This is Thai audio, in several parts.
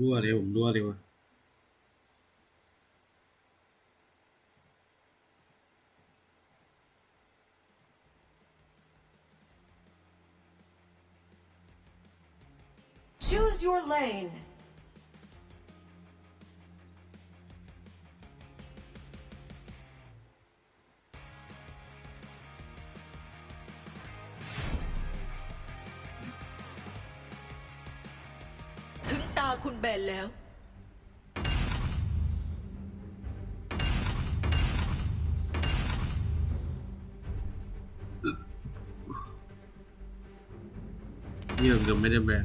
รั่วเลยผมรั่วเลยวะ Choose your lane. คุณแบนแล้วนี่ผมยังไม่ได้แบน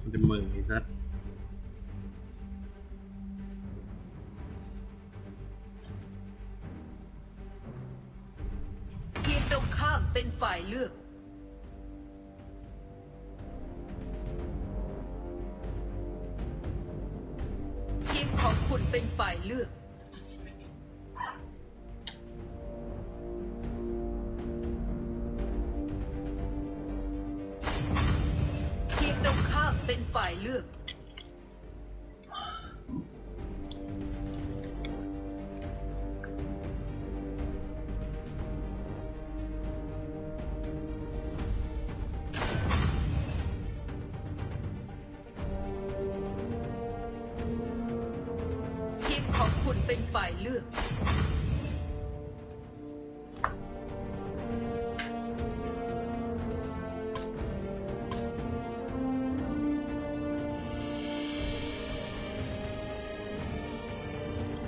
มันจะเหมือไอ้สัสทีมตรงข้ามเป็นฝ่ายเลือก คุณเป็นฝ่ายเลือก ทีมตรงข้ามเป็นฝ่ายเลือก เป็นฝ่ายเลือก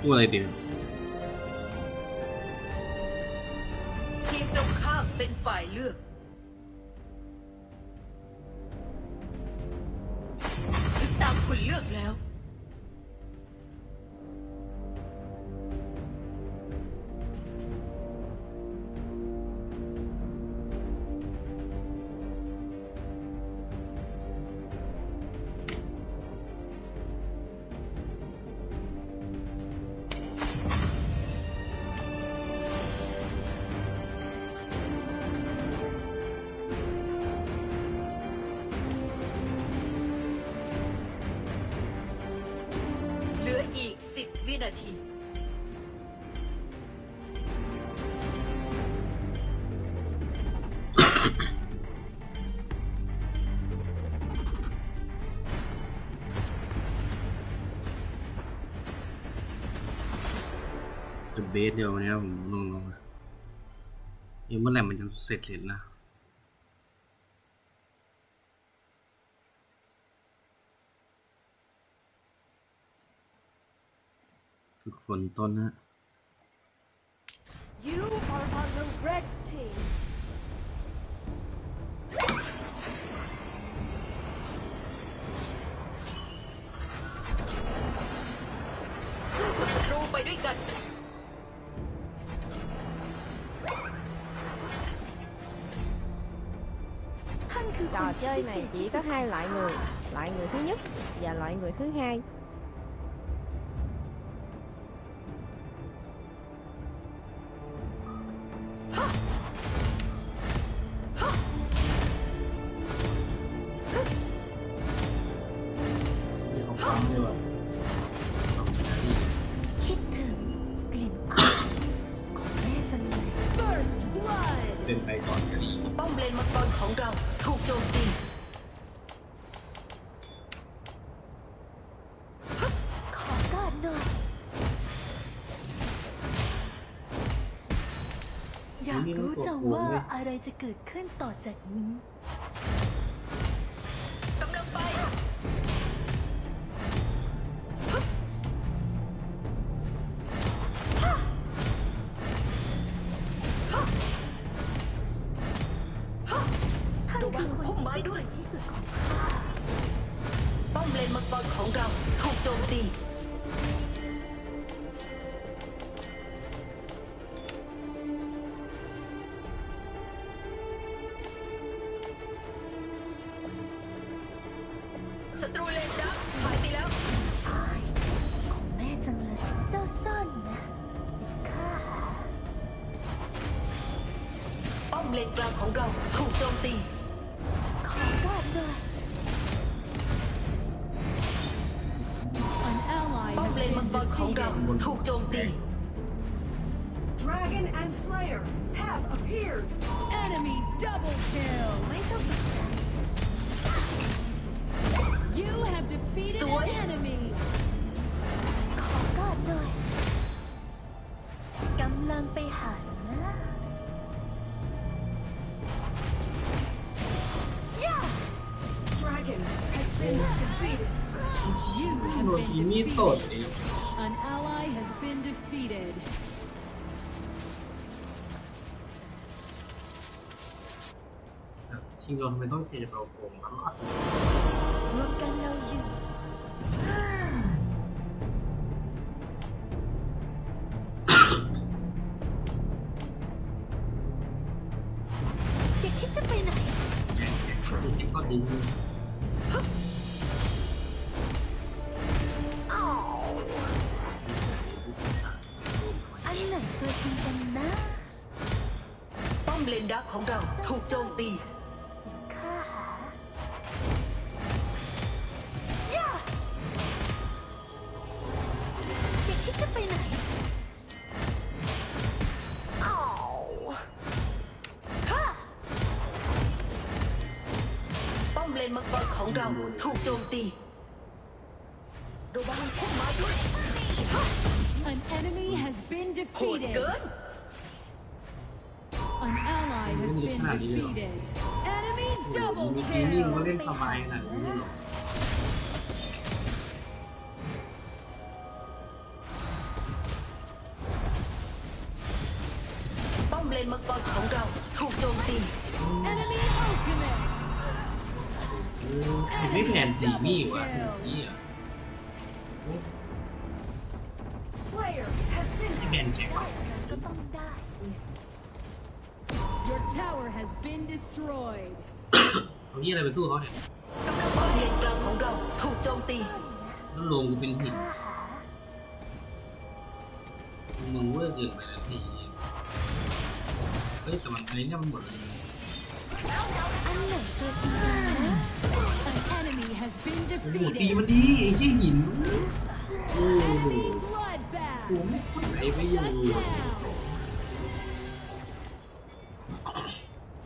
ตัวอะไรเดียวทีมตรงข้ามเป็นฝ่ายเลือก ถึงตามคุณเลือกแล้ว เบสเดียวเนี้ยผมลงลงยังเมื่อไหร่มันจะเสร็จเสร็จนะฝึกฝนต้นนะ You are on the red team. สู้กับศัตรูไปด้วยกัน chơi này chỉ có hai loại người loại người thứ nhất và loại người thứ hai. Tên tay còn cái gì? Bóng lên một con khổng rau thuộc รู้จังว่าอะไรจะเกิดขึ้นต่อจากนี้ กำลังไป ท่านระวัคืงอคนพุ่มไม้ด้วยที่สุดของข้า ป้อมเลนมังกรของเราถูกโจมตีศัต Double kill. You have defeated Sword? an enemy. Dragon has been defeated. You have been defeated. ชิงเราทำไมต้องเจอเราโกงตลอดรวมกันเราอยู่แกคิดจะไปไหนแย่งแย่งคือเจ็บก็ดึงอันไหนตัวจริงกันนะ ป้อมเลนดักของเราถูกโจมตี นมังกรของเราถูกโจมตีระวังพุ่มไม้ด้วย An enemy has been โหด defeated. เกิน An ally has been defeated. Enemy มี double เกมมิ่งเขา kill. เล่นสบายขนาดนี้เลยเหรอ ไม่แผนจีมี่วะนี่อะ Slayer has been ไม่แผนแข็งวะก็ต้องได้ Your tower has been destroyed. เอาที่อะไรไปสู้เขาเนี่ยป้อมเลนกลางของเราถูกโจมตีแล้วลงกูเป็นหินข้าหามึงเวอร์เกินไปแล้วทีเฮ้ยแต่มันไอ้เนี่ยมันหมดเลย อันไหนตัวจริงกัน โอ้โหตีมัน defeated. ดีไอ้เชี่ยหินโอ้โห Enemy bloodbath. ผมไหนไม่อยู่ Shut down.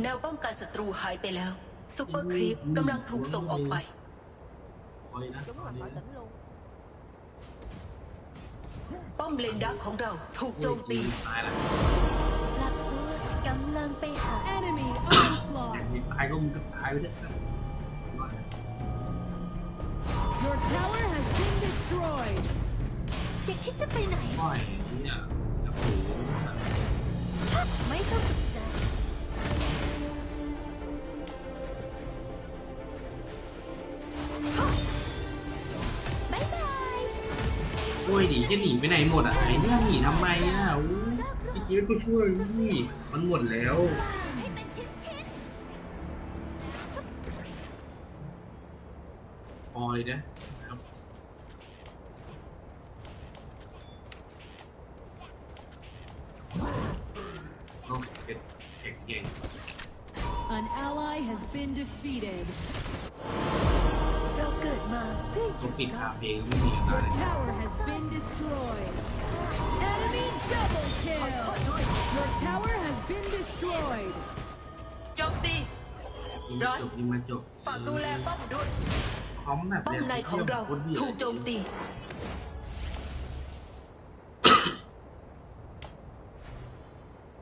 แนวป้องกันศัตรูหายไปแล้วซูเปอร์ครีปกำลังถูกส่งออกไปคอยนะ đúng ตอน rồi นี้ khỏi นะ tỉnh luôn ป้อมเลนดักของเราถูกโจมตีตายแล้วหลับตัวกำลังไปหา Enemy onslaught. ตายก็มึงก็ตายไปเถอะ Your tower has been destroyed. แกคิดจะไปไหน ปล่อยเนี่ยจะฝืนไม่ต้องตกใจ บ๊ายบาย โอ้ยหนีจะหนีไปไหนหมดอะไอ้เนี่ยหนีทำไมอะอู้พี่กิ๊ฟก็ช่วยนี่มันหมดแล้วใอเลยนะครับต้องเป็นเช็คเก่ง An ally has been defeated. เราเกิดมาเพื่ออ ต้อง ยู่ ปิด รอ คา ด เฟ่ก็ไม่มีอะไร Your tower has been destroyed. Enemy double kill. Your tower has been destroyed. โจมตี ยิงมาจบยิงมาจบ ฝากดูแลป้อมด้วย ค อมแบบป้อมในของเราถูกโจมตี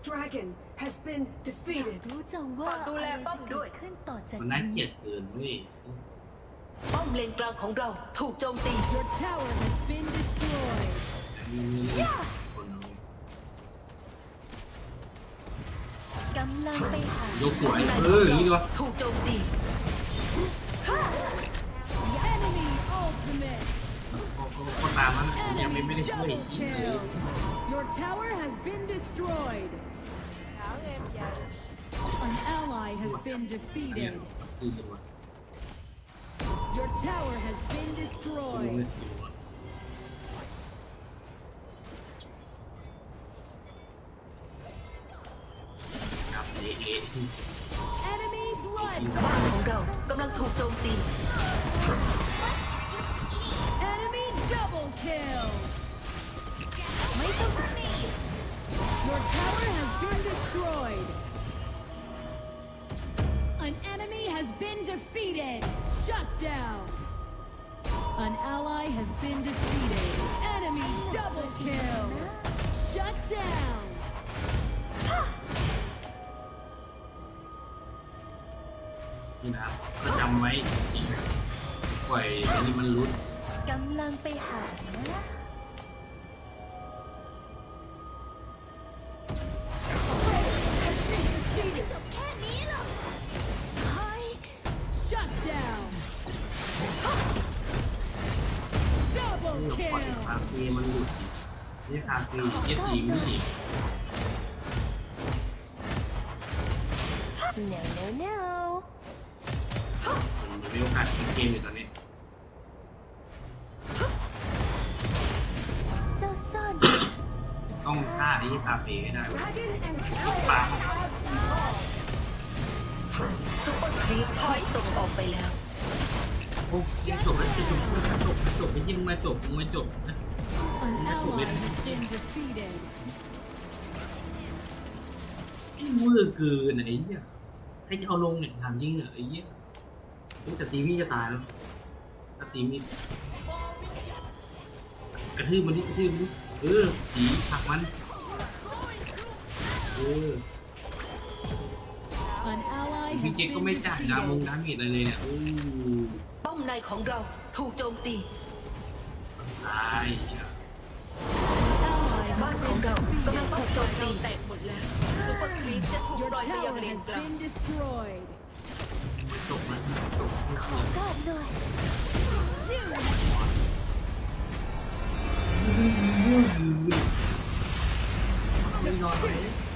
Dragon has been defeated. รู้จังว่าฝากดูแลป้อมด้วยขึ้นต่อจากมันน่าเกลียดเกินเว้ยป้อมเลนกลางของเราถูกโจมตี Your tower has been destroyed. มีคนเอากำลังไปหายกสวยในเอออย่างนี้ดีวะถูกโจมตี ก็ตามมันยังไม่ Enemy ไม่ได้ช่วย double อีกเลย kill. Your tower has been destroyed. Ở em giờ An ally has been เนี่ย defeated. คือจังหวะ Your tower has been ลง destroyed. เลยจังหวะครับเอะเอะ Enemy บ้าน blood. ของเรากำลังถูกโจมตี Knockdown. An ally has been defeated. Enemy double kill. Shut down. Ha! นี่นะครับก็จำไว้อีกนะปล่อยอันนี้มันรุด กำลังไปหานะ เย็ดีมนี่เนวเนวเนวมันมีโอกาสพลิกเกมอยู่ตอนนี้ต้องฆ่าที่คาเฟ่ให้ได้ปาซุปเปอร์ครีปถอยส่งออกไปแล้ว โอ้ยจบแล้วจบแล้วจบจบไปที่มึงมาจบมึงมาจบนะ An ally has been defeated. ไอ้เวอร์เกินอะไอ้เหี้ยใครจะเอาลงเนี่ยถามจริงเหรอไอ้เหี้ยรู้แต่ตีมี่จะตายแล้วถ้าตีมี่กระทืบมันดิกระทืบมันดิเออสีผลักมันเออ An ally พี่ has เจก็ been ไม่จ่ายดาวมง defeated. ดาเมจอะไรเลยเนี่ยโอ้ป้อมในของเราถูกโจมตี ตายอะ Ally บ้าน has ของ been เรากำลัง defeated. ถูกโจมตีแตกหมดแล้วซุปเปอร์ครีปจะถูก Your ปล่อยไปยัง tower เลน has กลาง been destroyed. จบมันจบขอกอดหน่อยไ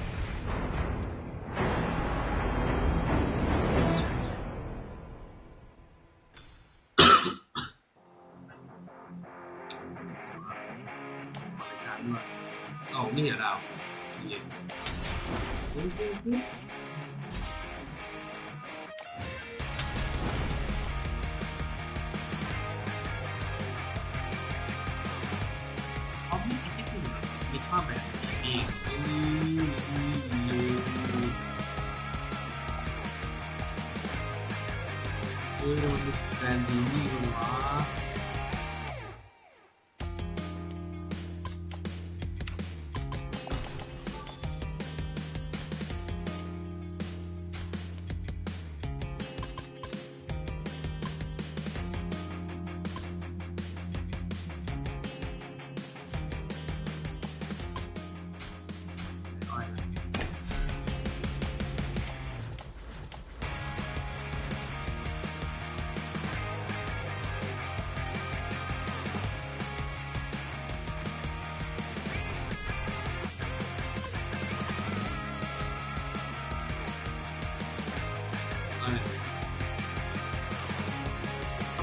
อ๋อไม่เหนียวดาวเย็นอ๋อไม่ใช่แค่ถึงมีชอบแบบนี้อืมอืมอืมเออมันมีแบรนด์ดีนี่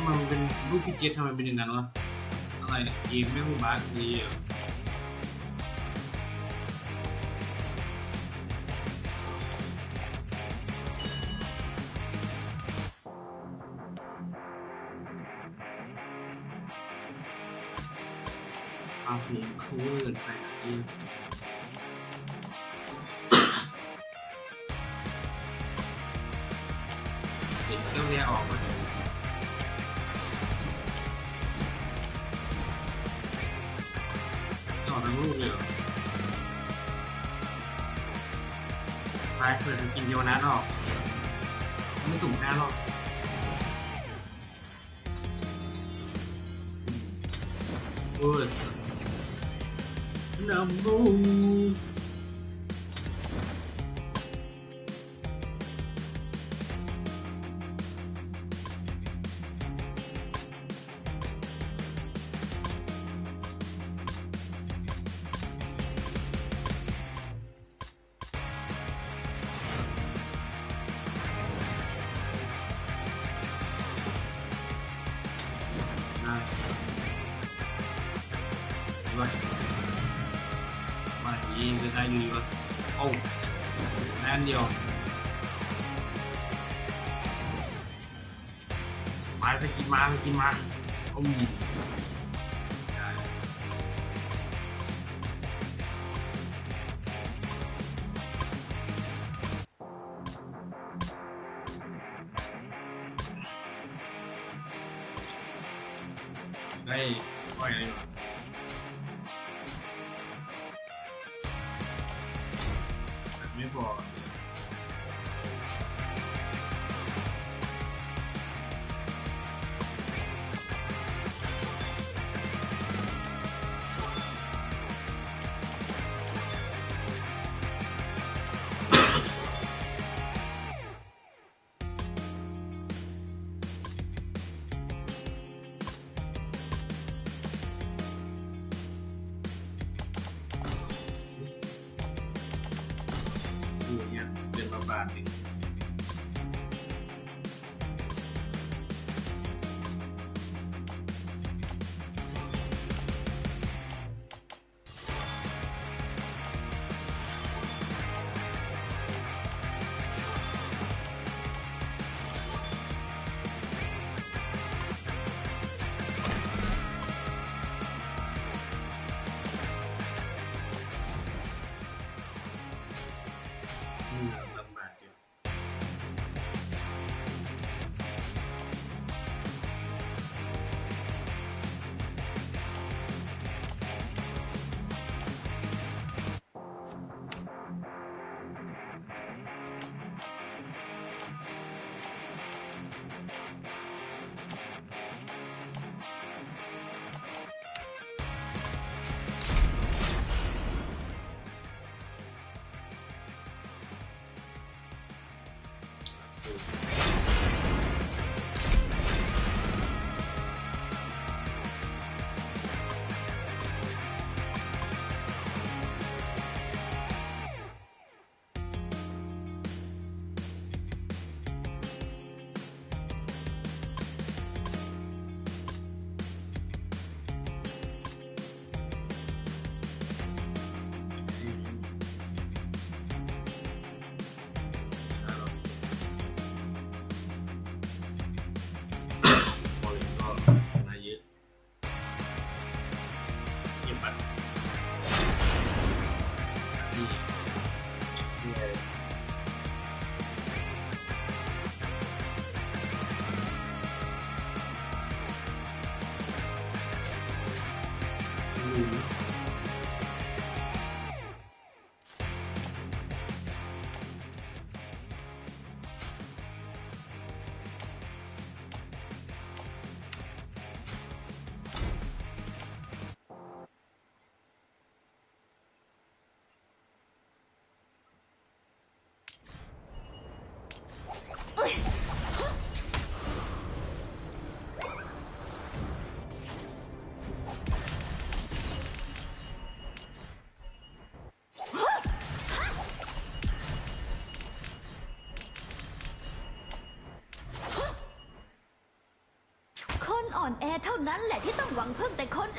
ำไมมันเป็นรูปพี่เจษทำไมเป็นอย่างนั้นวะอะไรเกมไม่รู้บ้าสดีเหรอเอาเสียงเขาเวอร์ไปนะ ออกทั้งลูกเลยเปิดกินเดียวนะออกไม่สุ่มแพ้หรอกเอ้ยน้ำ วยมาอย่างจะได้อยู่ดีวะโอ้แน่นเดียวมาสกินมาสกินมาโอ้ย me bola. อนแอเท่านั้นแหละที่ต้องหวังพึ่งแต่คน